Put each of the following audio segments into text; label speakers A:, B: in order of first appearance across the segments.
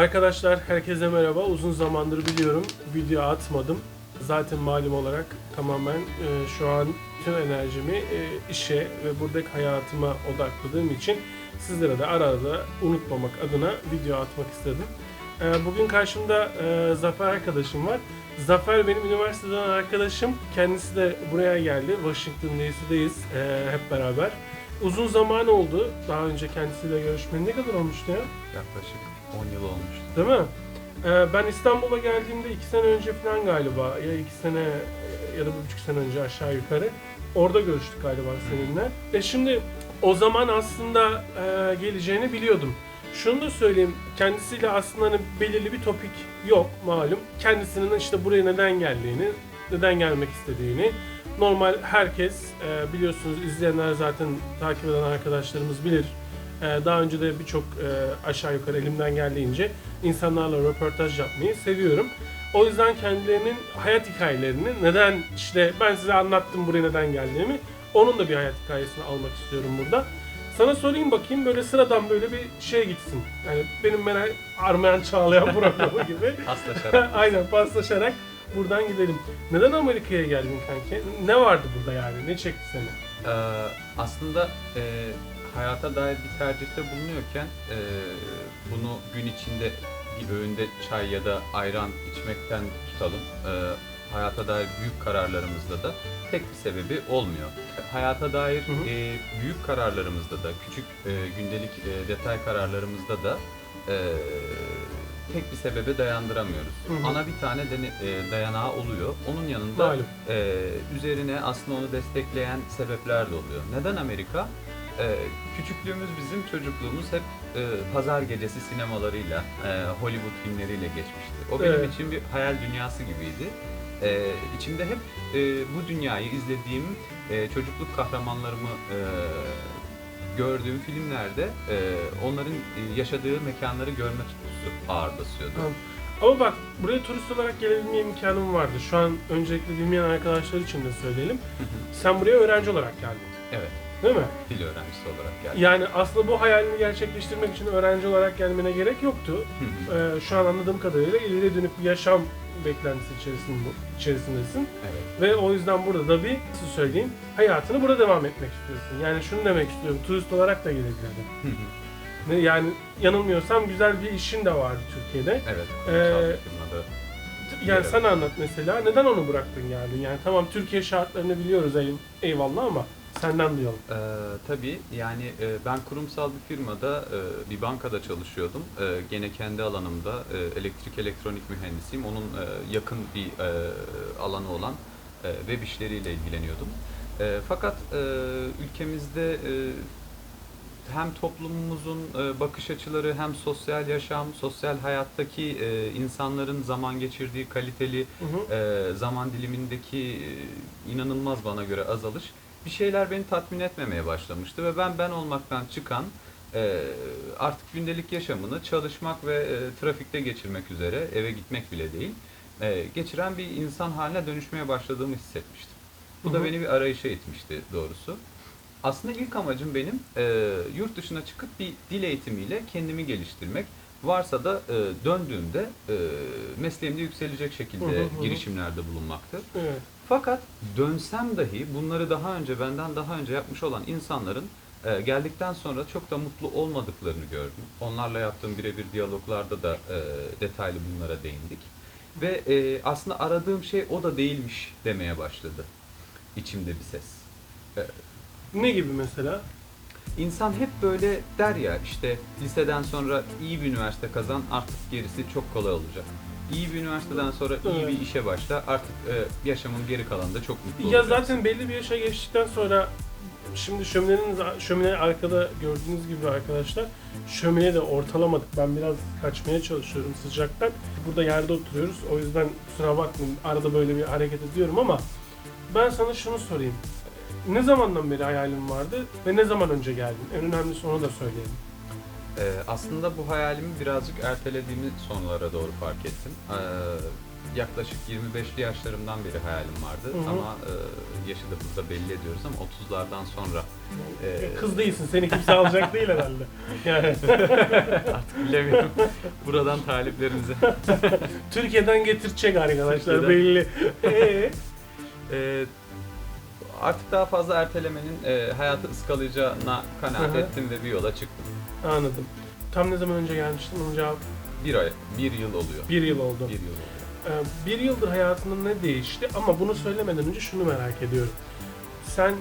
A: Arkadaşlar herkese merhaba. Uzun zamandır biliyorum video atmadım. Zaten malum olarak tamamen e, şu an tüm enerjimi e, işe ve buradaki hayatıma odakladığım için sizlere de ara ara unutmamak adına video atmak istedim. E, bugün karşımda e, Zafer arkadaşım var. Zafer benim üniversiteden arkadaşım. Kendisi de buraya geldi. Washington DC'deyiz e, hep beraber. Uzun zaman oldu. Daha önce kendisiyle görüşmeli ne kadar olmuştu ya?
B: Yaklaşık 10 yıl olmuştu.
A: Değil mi? Ee, ben İstanbul'a geldiğimde iki sene önce falan galiba ya iki sene ya da bir buçuk sene önce aşağı yukarı orada görüştük galiba seninle. E şimdi o zaman aslında e, geleceğini biliyordum. Şunu da söyleyeyim, kendisiyle aslında hani belirli bir topik yok malum. Kendisinin işte buraya neden geldiğini, neden gelmek istediğini, normal herkes e, biliyorsunuz izleyenler zaten takip eden arkadaşlarımız bilir. E, daha önce de birçok e, aşağı yukarı elimden geldiğince insanlarla röportaj yapmayı seviyorum. O yüzden kendilerinin hayat hikayelerini neden işte ben size anlattım buraya neden geldiğimi onun da bir hayat hikayesini almak istiyorum burada. Sana sorayım bakayım böyle sıradan böyle bir şey gitsin. Yani benim bana Armayan Çağlayan programı gibi.
B: Paslaşarak.
A: Aynen paslaşarak buradan gidelim. Neden Amerika'ya geldin kanki? Ne vardı burada yani? Ne çekti seni?
B: Ee, aslında e, hayata dair bir tercihte bulunuyorken e, bunu gün içinde bir öğünde çay ya da ayran içmekten tutalım. E, hayata dair büyük kararlarımızda da tek bir sebebi olmuyor. Hayata dair
A: Hı hı.
B: e, büyük kararlarımızda da, küçük e, gündelik e, detay kararlarımızda da e, tek bir sebebe dayandıramıyoruz.
A: Hı hı.
B: Ana bir tane dene- e, dayanağı oluyor. Onun yanında
A: Malum.
B: e, üzerine aslında onu destekleyen sebepler de oluyor. Neden Amerika? E, küçüklüğümüz bizim çocukluğumuz hep e, pazar gecesi sinemalarıyla, e, Hollywood filmleriyle geçmişti. O benim
A: Evet.
B: için bir hayal dünyası gibiydi. E, içimde hep e, bu dünyayı izlediğim e, çocukluk kahramanlarımı e, gördüğüm filmlerde e, onların e, yaşadığı mekanları görme tutkusu ağır basıyordu.
A: Ama bak buraya turist olarak gelebilme imkanım vardı. Şu an öncelikle bilmeyen arkadaşlar için de söyleyelim. Sen buraya öğrenci olarak geldin.
B: Evet,
A: Değil mi?
B: dil öğrencisi olarak geldim.
A: Yani aslında bu hayalini gerçekleştirmek için öğrenci olarak gelmene gerek yoktu.
B: Hı hı.
A: Ee, şu an anladığım kadarıyla ileriye dönük bir yaşam beklentisi içerisinde, içerisindesin.
B: evet.
A: Ve o yüzden burada da bir, size söyleyeyim, hayatını burada devam etmek istiyorsun. Yani şunu demek istiyorum, turist olarak da gelebilirdin. Yani yanılmıyorsam güzel bir işin de vardı Türkiye'de.
B: Evet,
A: Ee. Yani
B: Evet.
A: sen anlat mesela, neden onu bıraktın geldin? Yani tamam Türkiye şartlarını biliyoruz ey- eyvallah ama senden duyalım.
B: Ee, tabii yani e, ben kurumsal bir firmada e, bir bankada çalışıyordum. E, gene kendi alanımda e, elektrik elektronik mühendisiyim. Onun e, yakın bir e, alanı olan e, web işleriyle ilgileniyordum. E, fakat e, ülkemizde e, hem toplumumuzun e, bakış açıları hem sosyal yaşam, sosyal hayattaki e, insanların zaman geçirdiği kaliteli
A: Hı hı.
B: e, zaman dilimindeki e, inanılmaz bana göre azalış bir şeyler beni tatmin etmemeye başlamıştı ve ben ben olmaktan çıkan e, artık gündelik yaşamını çalışmak ve e, trafikte geçirmek üzere eve gitmek bile değil e, geçiren bir insan haline dönüşmeye başladığımı hissetmiştim. Bu
A: Hı
B: da
A: hı.
B: beni bir arayışa itmişti doğrusu. Aslında ilk amacım benim e, yurt dışına çıkıp bir dil eğitimiyle kendimi geliştirmek. Varsa da e, döndüğümde e, mesleğimde yükselecek şekilde
A: Hı hı hı
B: girişimlerde bulunmaktır.
A: Evet.
B: Fakat dönsem dahi bunları daha önce benden daha önce yapmış olan insanların e, geldikten sonra çok da mutlu olmadıklarını gördüm. Onlarla yaptığım birebir diyaloglarda da e, detaylı bunlara değindik. Ve e, aslında aradığım şey o da değilmiş demeye başladı içimde bir ses.
A: Ne gibi mesela?
B: İnsan hep böyle der ya işte liseden sonra iyi bir üniversite kazan artık gerisi çok kolay olacak. İyi bir üniversiteden sonra iyi
A: Evet.
B: bir işe başla artık e, yaşamın geri kalanında çok mutlu
A: Ya
B: olacaksın.
A: zaten belli bir yaşa geçtikten sonra şimdi şöminenin şömine arkada gördüğünüz gibi arkadaşlar şömine de ortalamadık. Ben biraz kaçmaya çalışıyorum sıcaktan. Burada yerde oturuyoruz. O yüzden kusura bakmayın arada böyle bir hareket ediyorum ama ben sana şunu sorayım. Ne zamandan beri hayalin vardı ve ne zaman önce geldin? En önemlisi onu da söyleyelim.
B: Ee, aslında bu hayalimi birazcık ertelediğimi sonlara doğru fark ettim. Ee, yaklaşık 25'li yaşlarımdan beri hayalim vardı
A: Hı hı.
B: ama e, yaşı da burada belli ediyoruz ama 30'lardan sonra Ee,
A: Kız değilsin. Seni kimse alacak değil herhalde. Yani
B: Artık bilemiyorum. Buradan taliplerinize.
A: Türkiye'den getirecek arkadaşlar
B: Türkiye'den.
A: belli. Ee,
B: Ee, artık daha fazla ertelemenin e, hayatı ıskalayacağına kanaat
A: Hı hı.
B: ettim ve bir yola çıktım.
A: anladım. Tam ne zaman önce gelmiştin? Onun cevabı
B: Bir ay, bir yıl oluyor.
A: bir yıl oldu.
B: Bir yıl oluyor.
A: Ee, bir yıldır hayatında ne değişti? Ama bunu söylemeden önce şunu merak ediyorum. Sen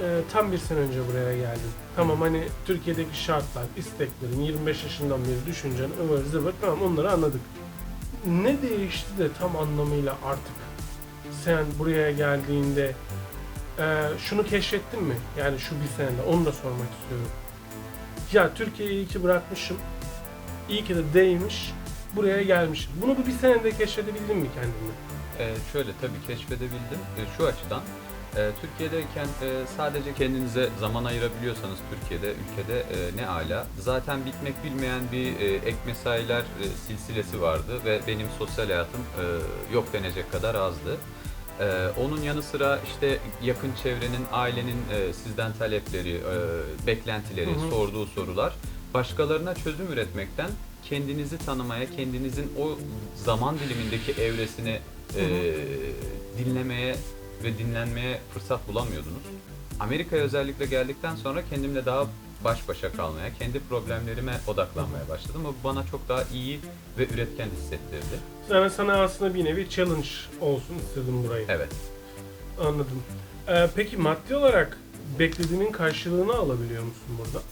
A: e, tam bir sene önce buraya geldin. Tamam hani Türkiye'deki şartlar, isteklerin, 25 yaşından beri düşüncen, ıvır zıvır tamam onları anladık. Ne değişti de tam anlamıyla artık sen buraya geldiğinde e, şunu keşfettin mi? Yani şu bir senede onu da sormak istiyorum. Ya Türkiye'yi iyi ki bırakmışım. İyi ki de değmiş. Buraya gelmişim. Bunu bu bir senede keşfedebildin mi kendini?
B: Ee, şöyle tabii keşfedebildim. Ee, şu açıdan e, Türkiye'deyken e, sadece kendinize zaman ayırabiliyorsanız Türkiye'de, ülkede e, ne ala. Zaten bitmek bilmeyen bir e, ek mesailer e, silsilesi vardı ve benim sosyal hayatım e, yok denecek kadar azdı. Ee, onun yanı sıra işte yakın çevrenin, ailenin e, sizden talepleri, e, beklentileri,
A: Hı hı.
B: sorduğu sorular başkalarına çözüm üretmekten kendinizi tanımaya, kendinizin o zaman dilimindeki evresini e, dinlemeye ve dinlenmeye fırsat bulamıyordunuz. Amerika'ya özellikle geldikten sonra kendimle daha baş başa kalmaya, kendi problemlerime odaklanmaya başladım. Bu bana çok daha iyi ve üretken hissettirdi.
A: Yani sana aslında bir nevi challenge olsun istedim burayı.
B: Evet.
A: Anladım. Ee, peki maddi olarak beklediğinin karşılığını alabiliyor musun burada?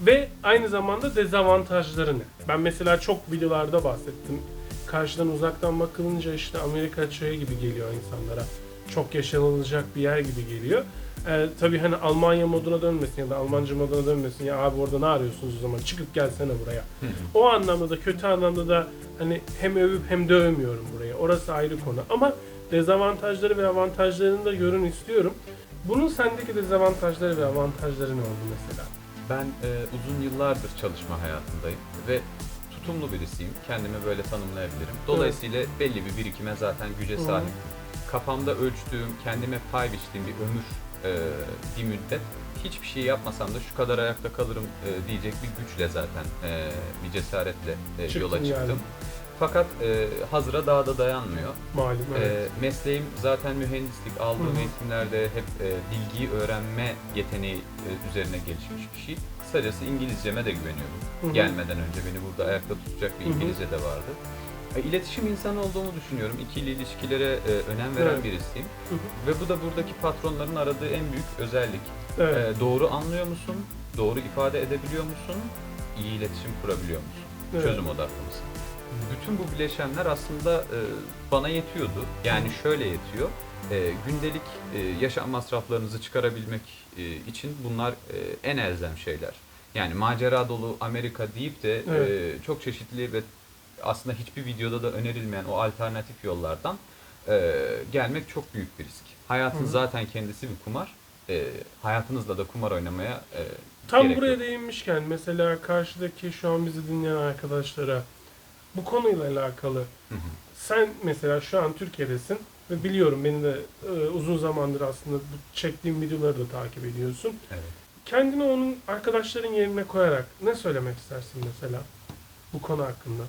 A: Ve aynı zamanda dezavantajları ne? Ben mesela çok videolarda bahsettim. Karşıdan uzaktan bakılınca işte Amerika çayı gibi geliyor insanlara. Çok yaşanılacak bir yer gibi geliyor. Ee, tabii hani Almanya moduna dönmesin ya da Almanca moduna dönmesin. Ya abi orada ne arıyorsunuz o zaman? Çıkıp gelsene buraya. O anlamda da kötü anlamda da hani hem övüp hem de övmüyorum burayı. Orası ayrı konu. Ama dezavantajları ve avantajlarını da görün istiyorum. Bunun sendeki dezavantajları ve avantajları ne oldu mesela?
B: Ben e, uzun yıllardır çalışma hayatındayım ve tutumlu birisiyim. Kendimi böyle tanımlayabilirim. Dolayısıyla belli bir birikime zaten güce sahip. Kafamda ölçtüğüm, kendime pay biçtiğim bir ömür, e, bir müddet hiçbir şey yapmasam da şu kadar ayakta kalırım e, diyecek bir güçle zaten e, bir cesaretle e,
A: Çıktın
B: yola çıktım.
A: yani.
B: Fakat e, hazıra daha da dayanmıyor.
A: Malum evet.
B: Ee, mesleğim zaten mühendislik. Aldığım eğitimlerde hep e, bilgiyi öğrenme yeteneği e, üzerine gelişmiş bir şey. Kısacası İngilizceme de güveniyorum.
A: Hı hı.
B: Gelmeden önce beni burada ayakta tutacak bir. İngilizce de vardı. E, İletişim insanı olduğumu düşünüyorum. İkili ilişkilere e, önem veren
A: Evet.
B: birisiyim.
A: Hı hı.
B: Ve bu da buradaki patronların aradığı en büyük özellik.
A: Evet.
B: E, doğru anlıyor musun? Doğru ifade edebiliyor musun? İyi iletişim kurabiliyor musun?
A: Evet.
B: Çözüm odaklı mısın? Bütün bu bileşenler aslında e, bana yetiyordu. Yani şöyle yetiyor. E, gündelik e, yaşam masraflarınızı çıkarabilmek e, için bunlar e, en elzem şeyler. Yani macera dolu Amerika deyip de
A: Evet.
B: e, çok çeşitli ve aslında hiçbir videoda da önerilmeyen o alternatif yollardan e, gelmek çok büyük bir risk. Hayatın
A: Hı
B: zaten kendisi bir kumar. E, hayatınızla da kumar oynamaya e,
A: Tam buraya
B: yok.
A: değinmişken mesela karşıdaki şu an bizi dinleyen arkadaşlara bu konuyla alakalı
B: hı.
A: sen mesela şu an Türkiye'desin ve biliyorum beni de e, uzun zamandır aslında bu çektiğim videoları da takip ediyorsun.
B: Evet.
A: Kendini onun arkadaşların yerine koyarak ne söylemek istersin mesela bu konu hakkında?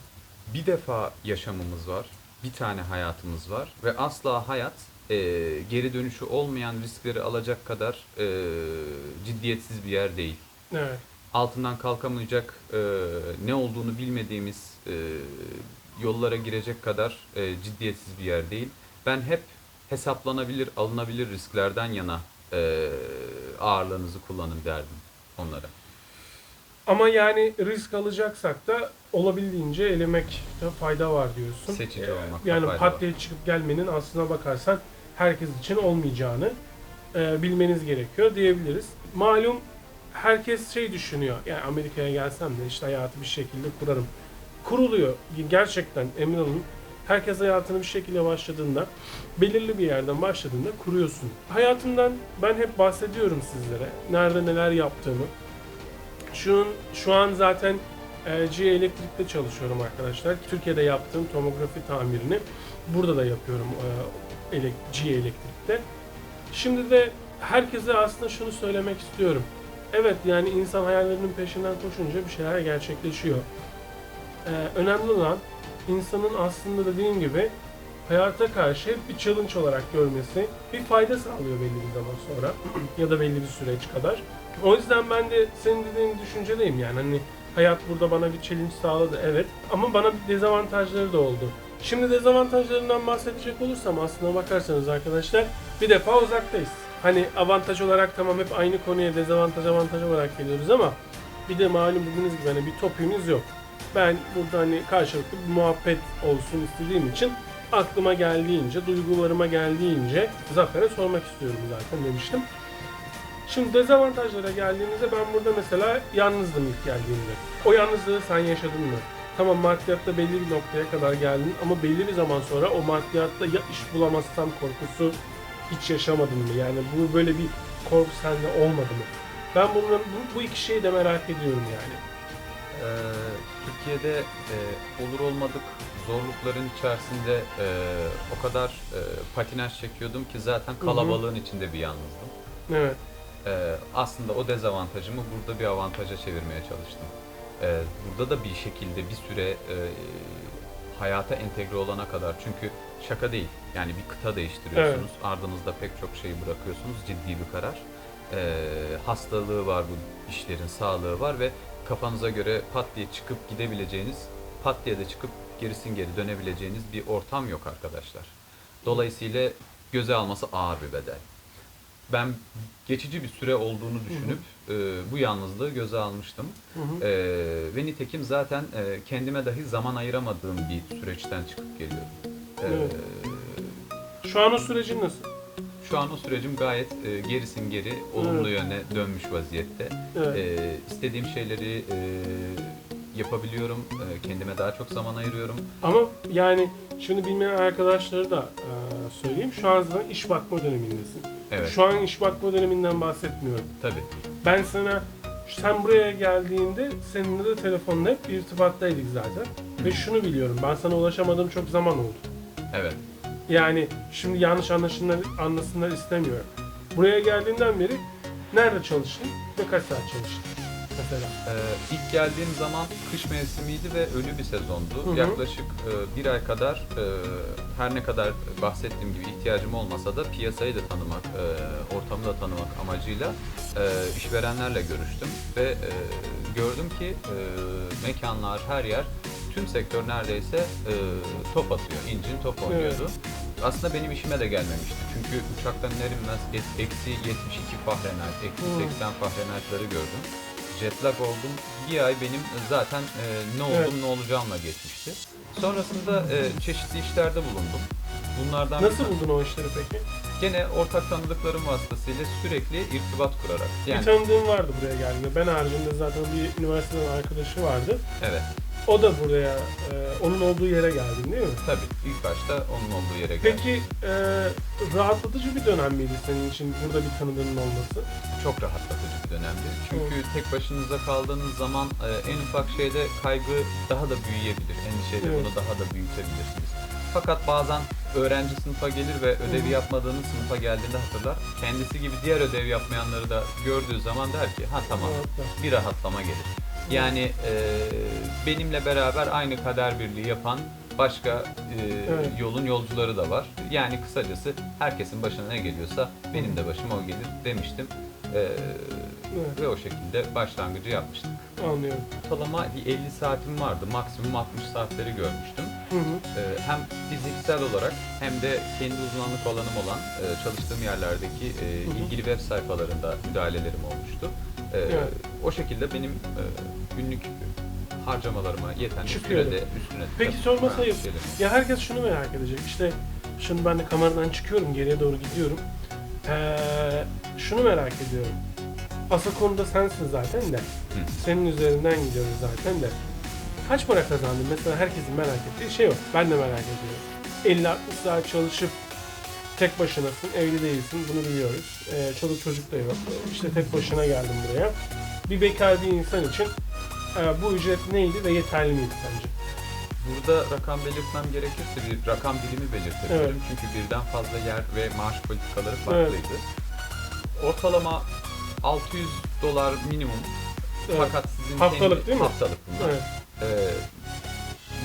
B: Bir defa yaşamımız var, bir tane hayatımız var ve asla hayat e, geri dönüşü olmayan riskleri alacak kadar e, ciddiyetsiz bir yer değil.
A: Evet.
B: Altından kalkamayacak, e, ne olduğunu bilmediğimiz e, yollara girecek kadar e, ciddiyetsiz bir yer değil. Ben hep hesaplanabilir, alınabilir risklerden yana e, ağırlığınızı kullanın derdim onlara.
A: Ama yani risk alacaksak da olabildiğince elemekte fayda var diyorsun.
B: Seçici
A: Ee,
B: olmakta
A: Yani pat diye çıkıp gelmenin aslına bakarsan herkes için olmayacağını e, bilmeniz gerekiyor diyebiliriz. Malum herkes şey düşünüyor. Yani Amerika'ya gelsem de işte hayatı bir şekilde kurarım. Kuruluyor. Gerçekten emin olun. Herkes hayatını bir şekilde başladığında, belirli bir yerden başladığında kuruyorsun. Hayatımdan ben hep bahsediyorum sizlere. Nerede neler yaptığımı. Şu an, şu an zaten e, G Elektrik'te çalışıyorum arkadaşlar. Türkiye'de yaptığım tomografi tamirini burada da yapıyorum e, G Elektrik'te. Şimdi de herkese aslında şunu söylemek istiyorum. Evet yani insan hayallerinin peşinden koşunca bir şeyler gerçekleşiyor. Ee, önemli olan insanın aslında dediğim gibi hayata karşı hep bir challenge olarak görmesi bir fayda sağlıyor belli bir zaman sonra ya da belli bir süreç kadar. O yüzden ben de senin dediğin düşüncedeyim yani hani hayat burada bana bir challenge sağladı evet ama bana bir dezavantajları da oldu. Şimdi dezavantajlarından bahsedecek olursam aslına bakarsanız arkadaşlar bir defa uzaktayız. Hani avantaj olarak tamam hep aynı konuya dezavantaj avantaj olarak geliyoruz ama bir de malum bildiğiniz gibi hani bir topimiz yok. Ben burada hani karşılıklı bir muhabbet olsun istediğim için aklıma geldiğince, duygularıma geldiğince Zafer'e sormak istiyorum zaten demiştim. Şimdi dezavantajlara geldiğimizde ben burada mesela yalnızdım ilk geldiğimde. O yalnızlığı sen yaşadın mı? Tamam maddiyatta belli bir noktaya kadar geldin ama belli bir zaman sonra o maddiyatta ya iş bulamazsam korkusu hiç yaşamadın mı? Yani bu böyle bir korku sende olmadı mı? Ben bunların, bu, bu iki şeyi de merak ediyorum yani.
B: Ee, Türkiye'de e, olur olmadık zorlukların içerisinde e, o kadar e, patinaj çekiyordum ki zaten kalabalığın içinde bir yalnızdım.
A: Evet.
B: Ee, aslında o dezavantajımı burada bir avantaja çevirmeye çalıştım. Ee, burada da bir şekilde bir süre e, hayata entegre olana kadar çünkü şaka değil yani bir kıta değiştiriyorsunuz ardınızda pek çok şeyi bırakıyorsunuz ciddi bir karar. Ee, hastalığı var bu işlerin sağlığı var ve kafanıza göre pat diye çıkıp gidebileceğiniz pat diye de çıkıp gerisin geri dönebileceğiniz bir ortam yok arkadaşlar. Dolayısıyla göze alması ağır bir bedel. Ben geçici bir süre olduğunu düşünüp e, bu yalnızlığı göze almıştım.
A: Hı hı.
B: E, ve nitekim zaten e, kendime dahi zaman ayıramadığım bir süreçten çıkıp geliyorum. E,
A: Evet. Şu an o sürecin nasıl?
B: Şu an o sürecim gayet e, gerisin geri, olumlu yöne dönmüş vaziyette.
A: Evet.
B: E, istediğim şeyleri e, yapabiliyorum, e, kendime daha çok zaman ayırıyorum.
A: Ama yani şimdi bilmeyen arkadaşları da e, söyleyeyim. Şu an zaten iş bakma dönemindesin.
B: Evet,
A: Şu an iş bakma döneminden bahsetmiyorum.
B: tabii.
A: Ben sana sen buraya geldiğinde seninle de telefonla hep irtibattaydık zaten. Ve şunu biliyorum. Ben sana ulaşamadığım çok zaman oldu.
B: Evet.
A: Yani şimdi yanlış anlaşılır, anlasınlar istemiyorum. Buraya geldiğinden beri nerede çalıştın ve kaç saat çalıştın mesela?
B: Ee, ilk geldiğim zaman kış mevsimiydi ve ölü bir sezondu.
A: Hı hı.
B: Yaklaşık e, bir ay kadar e, her ne kadar bahsettiğim gibi ihtiyacım olmasa da piyasayı da tanımak, e, ortamı da tanımak amacıyla e, işverenlerle görüştüm ve e, gördüm ki e, mekanlar, her yer, tüm sektör neredeyse e, top atıyor, incin top oynuyordu. Aslında benim işime de gelmemişti. Çünkü uçaktan iner inmez eksi 72 Fahrenheit, eksi
A: Hmm.
B: 80 Fahrenheit'ları gördüm. Jetlag oldum. Bir ay benim zaten e, ne oldum
A: Evet.
B: ne olacağımla geçmişti. Sonrasında e, çeşitli işlerde bulundum. Bunlardan bir
A: Nasıl buldun o işleri peki?
B: Gene ortak tanıdıklarım vasıtasıyla sürekli irtibat kurarak.
A: Bir
B: Yani
A: tanıdığım vardı buraya geldiğinde. Ben haricinde zaten bir üniversiteden arkadaşı vardı.
B: evet
A: O da buraya, e, onun olduğu yere geldin değil mi?
B: tabii ilk başta onun olduğu yere geldim.
A: Peki e, rahatlatıcı bir dönem miydi senin için burada bir tanıdığının olması?
B: çok rahatlatıcı bir dönemdi. Çünkü tek başınıza kaldığınız zaman e, en ufak şeyde kaygı daha da büyüyebilir. Endişeyle
A: Evet.
B: bunu daha da büyütebilirsiniz. Fakat bazen öğrenci sınıfa gelir ve ödevi
A: Hı.
B: yapmadığınız sınıfa geldiğinde hatırlar. Kendisi gibi diğer ödev yapmayanları da gördüğü zaman der ki ha tamam bir rahatlama gelir. Yani e, benimle beraber aynı kader birliği yapan başka e,
A: Evet.
B: yolun yolcuları da var. Yani kısacası herkesin başına ne geliyorsa benim de başıma o gelir demiştim. E,
A: Evet,
B: ve o şekilde başlangıcı yapmıştık.
A: anlıyorum.
B: Ortalama bir 50 saatim vardı. Maksimum 60 saatleri görmüştüm.
A: Hı hı.
B: E, hem fiziksel olarak hem de kendi uzmanlık alanım olan e, çalıştığım yerlerdeki e,
A: Hı hı.
B: ilgili web sayfalarında müdahalelerim olmuştu. E,
A: Evet.
B: O şekilde benim e, günlük harcamalarıma yeten sürede üstüne
A: Peki
B: tabii
A: sorması
B: ben
A: ayıp.
B: şeylerim.
A: Ya herkes şunu merak edecek. İşte şimdi ben de kameradan çıkıyorum, geriye doğru gidiyorum. Ee, şunu merak ediyorum. Asıl konuda sensin zaten de. Senin üzerinden gidiyoruz zaten de. Kaç para kazandın? Mesela herkesin merak ettiği şey o. Ben de merak ediyorum. 50-60 saat çalışıp tek başınasın, evli değilsin. Bunu biliyoruz. Ee, çoluk çocuk da yok. İşte tek başına geldim buraya. Bir bekar bir insan için e, bu ücret neydi ve yeterli miydi sence?
B: Burada rakam belirtmem gerekirse bir rakam dilimi belirtebilirim.
A: Evet.
B: Çünkü birden fazla yer ve maaş politikaları farklıydı. ortalama 600 dolar minimum.
A: Evet.
B: Fakat sizin
A: Haftalık
B: kendi-
A: değil mi?
B: Haftalık bunlar.
A: Evet.
B: Ee,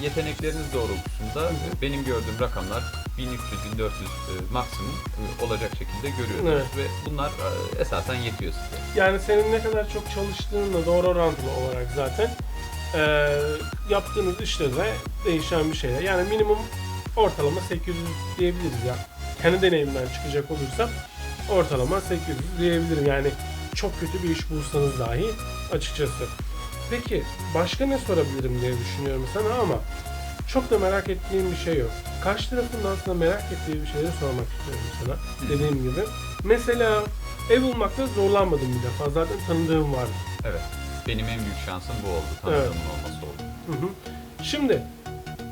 B: yetenekleriniz doğrultusunda e, benim gördüğüm rakamlar 1300-1400 e, maksimum e, olacak şekilde görüyorsunuz
A: Evet.
B: ve bunlar e, esasen yetiyor size.
A: Yani senin ne kadar çok çalıştığınla doğru orantılı olarak zaten eee, yaptığınız işte de değişen bir şeyler. Yani minimum ortalama 800 diyebiliriz ya. Kendi deneyimden çıkacak olursam ortalama 800 diyebilirim. Yani çok kötü bir iş bulsanız dahi açıkçası. Peki başka ne sorabilirim diye düşünüyorum sana ama çok da merak ettiğim bir şey yok. Karşı tarafın da aslında merak ettiği bir şeyleri sormak istiyorum sana. Dediğim gibi. Mesela ev bulmakta zorlanmadım bir defa. Zaten tanıdığım vardı.
B: Evet. Benim en büyük şansım bu oldu. Tanıdığımın olması oldu.
A: Hı hı. Şimdi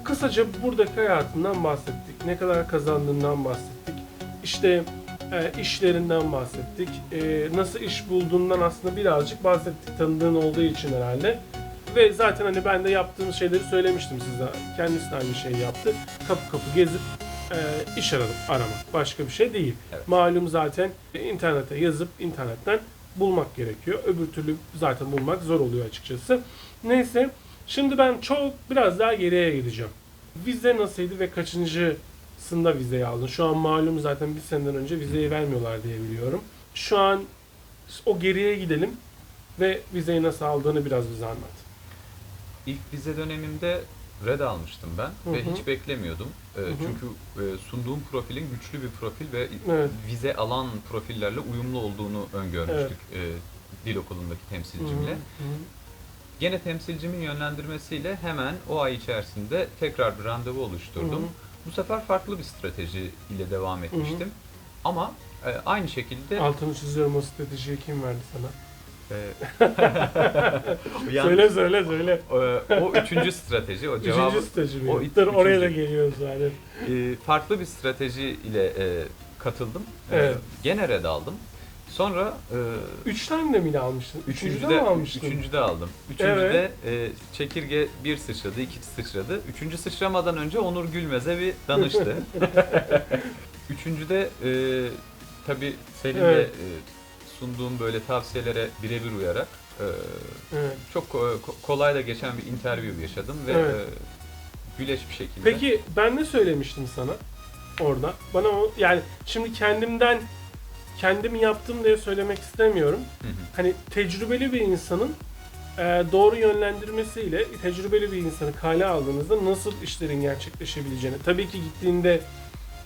A: kısaca buradaki hayatından bahsettik. Ne kadar kazandığından bahsettik. İşte e, işlerinden bahsettik. E, nasıl iş bulduğundan aslında birazcık bahsettik tanıdığın olduğu için herhalde. Ve zaten hani ben de yaptığım şeyleri söylemiştim size. Kendisi de aynı şeyi yaptı. Kapı kapı gezip e, iş aradım, aramak. Başka bir şey değil.
B: Evet.
A: Malum zaten internete yazıp internetten bulmak gerekiyor. Öbür türlü zaten bulmak zor oluyor açıkçası. Neyse şimdi ben çok biraz daha geriye gideceğim. Vize nasıldı ve kaçıncısında vizeyi aldın? Şu an malum zaten bir seneden önce vizeyi vermiyorlar diye biliyorum. Şu an o geriye gidelim ve vizeyi nasıl aldığını biraz bize anlat.
B: İlk vize dönemimde red almıştım ben
A: Hı
B: ve hiç beklemiyordum. Ee,
A: hı.
B: Çünkü e, sunduğum profilin güçlü bir profil ve
A: Evet.
B: vize alan profillerle uyumlu olduğunu öngörmüştük e, dil okulundaki temsilcimle.
A: Hı hı.
B: Gene temsilcimin yönlendirmesiyle hemen o ay içerisinde tekrar bir randevu oluşturdum.
A: Hı hı.
B: Bu sefer farklı bir strateji ile devam etmiştim. Ama e, aynı şekilde
A: Altını çiziyorum o stratejiyi kim verdi sana?
B: e, yani,
A: söyle söyle söyle.
B: e, o üçüncü strateji, o cevabı
A: Üçüncü strateji mi?
B: o it-
A: Dur oraya da geliyoruz zaten.
B: e, farklı bir strateji ile e, katıldım. E,
A: Evet.
B: gene red aldım. Sonra e,
A: Üç tane de mi almıştın? Üçüncüde
B: Üçüncüde,
A: mi almıştın?
B: üçüncüde aldım. Üçüncüde e, çekirge bir sıçradı, iki sıçradı. Üçüncü sıçramadan önce Onur Gülmez'e bir danıştı. Üçüncüde e, tabii Selim'le
A: Evet.
B: e, sunduğum böyle tavsiyelere birebir uyarak e,
A: Evet.
B: çok ko- ko- kolay da geçen bir interview yaşadım ve
A: Evet.
B: e, güleç bir şekilde.
A: Peki ben ne söylemiştim sana orada? Bana o yani şimdi kendimden kendimi yaptım diye söylemek istemiyorum.
B: Hı hı.
A: Hani tecrübeli bir insanın e, doğru yönlendirmesiyle tecrübeli bir insanı kale aldığınızda nasıl işlerin gerçekleşebileceğini. Tabii ki gittiğinde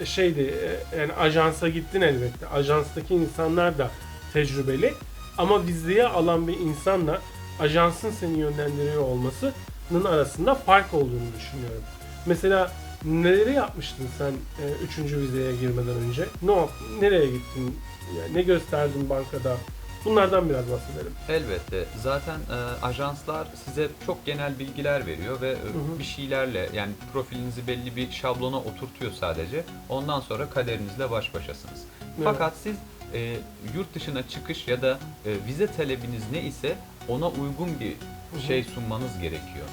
A: e, şeydi e, yani ajansa gittin elbette. Ajanstaki insanlar da tecrübeli ama vizeye alan bir insanla ajansın seni yönlendiriyor olmasının arasında fark olduğunu düşünüyorum. Mesela neleri yapmıştın sen e, üçüncü vizeye girmeden önce? Ne yap- nereye gittin? Yani ne gösterdin bankada? Bunlardan biraz bahsedelim.
B: Elbette. Zaten e, ajanslar size çok genel bilgiler veriyor ve e,
A: hı.
B: bir şeylerle yani profilinizi belli bir şablona oturtuyor sadece. Ondan sonra kaderinizle baş başasınız. Fakat siz e, yurt dışına çıkış ya da e, vize talebiniz ne ise ona uygun bir
A: hı.
B: şey sunmanız gerekiyor.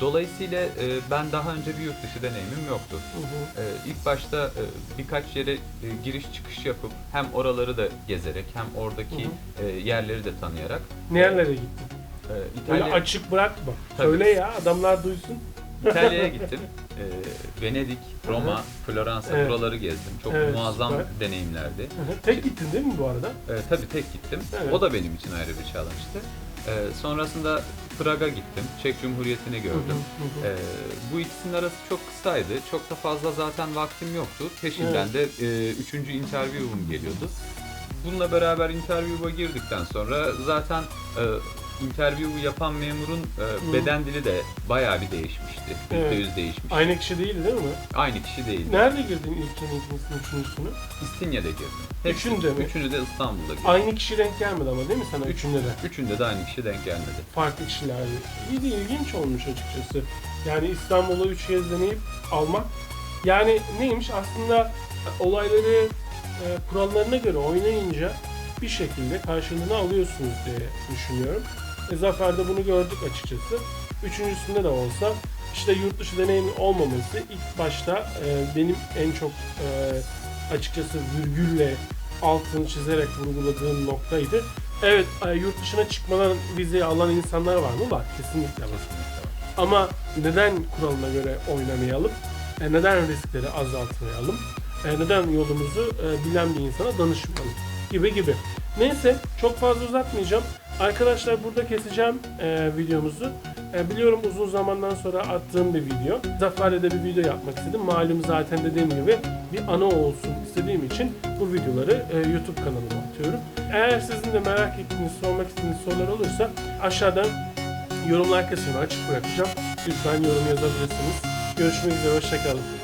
B: Dolayısıyla e, ben daha önce bir yurt dışı deneyimim yoktu.
A: Hı hı.
B: Ee, ilk başta e, birkaç yere e, giriş çıkış yapıp hem oraları da gezerek hem oradaki
A: Hı
B: e, yerleri de tanıyarak
A: Nerelere gittin?
B: e, İtalya,
A: açık bırakma.
B: Tabii.
A: Söyle ya adamlar duysun.
B: İtalya'ya gittim. E, Venedik, Roma,
A: Hı
B: Floransa
A: Evet.
B: buraları gezdim. Çok
A: Evet,
B: muazzam
A: süper.
B: deneyimlerdi.
A: Hı hı. Tek gittin değil mi bu arada?
B: E, tabii tek gittim.
A: Evet.
B: O da benim için ayrı bir challenge'tı. E, sonrasında Prag'a gittim. Çek Cumhuriyeti'ni gördüm.
A: Hı hı, hı hı.
B: Ee, bu ikisinin arası çok kısaydı. Çok da fazla zaten vaktim yoktu. Peşinden de e, üçüncü interview'um geliyordu. Bununla beraber interview'a girdikten sonra zaten e, interview'u yapan memurun e, beden dili de bayağı bir değişmişti.
A: Evet.
B: yüz değişmiş.
A: Aynı kişi değil değil mi?
B: Aynı kişi değildi.
A: Nerede girdin ilkini, ikincisini, üçüncüsünü?
B: İstinye'de girdim.
A: Üçünde mi?
B: Üçünü de İstanbul'da girdim.
A: Aynı kişi denk gelmedi ama değil mi sana üçünde de?
B: Üçünde de aynı kişi denk gelmedi.
A: Farklı kişilerdi. İyi de ilginç olmuş açıkçası. Yani İstanbul'u üç kez deneyip almak. Yani neymiş aslında olayları e, kurallarına göre oynayınca bir şekilde karşılığını alıyorsunuz diye düşünüyorum. E, Zafer'de bunu gördük açıkçası. Üçüncüsünde de olsa işte yurt dışı deneyimi olmaması ilk başta e, benim en çok e, açıkçası virgülle altını çizerek vurguladığım noktaydı. Evet, e, yurt dışına çıkmadan vizeyi alan insanlar var mı? Var, kesinlikle var. Ama neden kuralına göre oynamayalım? E, neden riskleri azaltmayalım? E, neden yolumuzu e, bilen bir insana danışmayalım? Gibi gibi. Neyse, çok fazla uzatmayacağım. Arkadaşlar burada keseceğim e, videomuzu. E, biliyorum uzun zamandan sonra attığım bir video. Zafer'le de bir video yapmak istedim. Malum zaten dediğim gibi bir ana olsun istediğim için bu videoları e, YouTube kanalıma atıyorum. Eğer sizin de merak ettiğiniz, sormak istediğiniz sorular olursa aşağıdan yorumlar kısmını açık bırakacağım. Lütfen yorum yazabilirsiniz. Görüşmek üzere, hoşçakalın.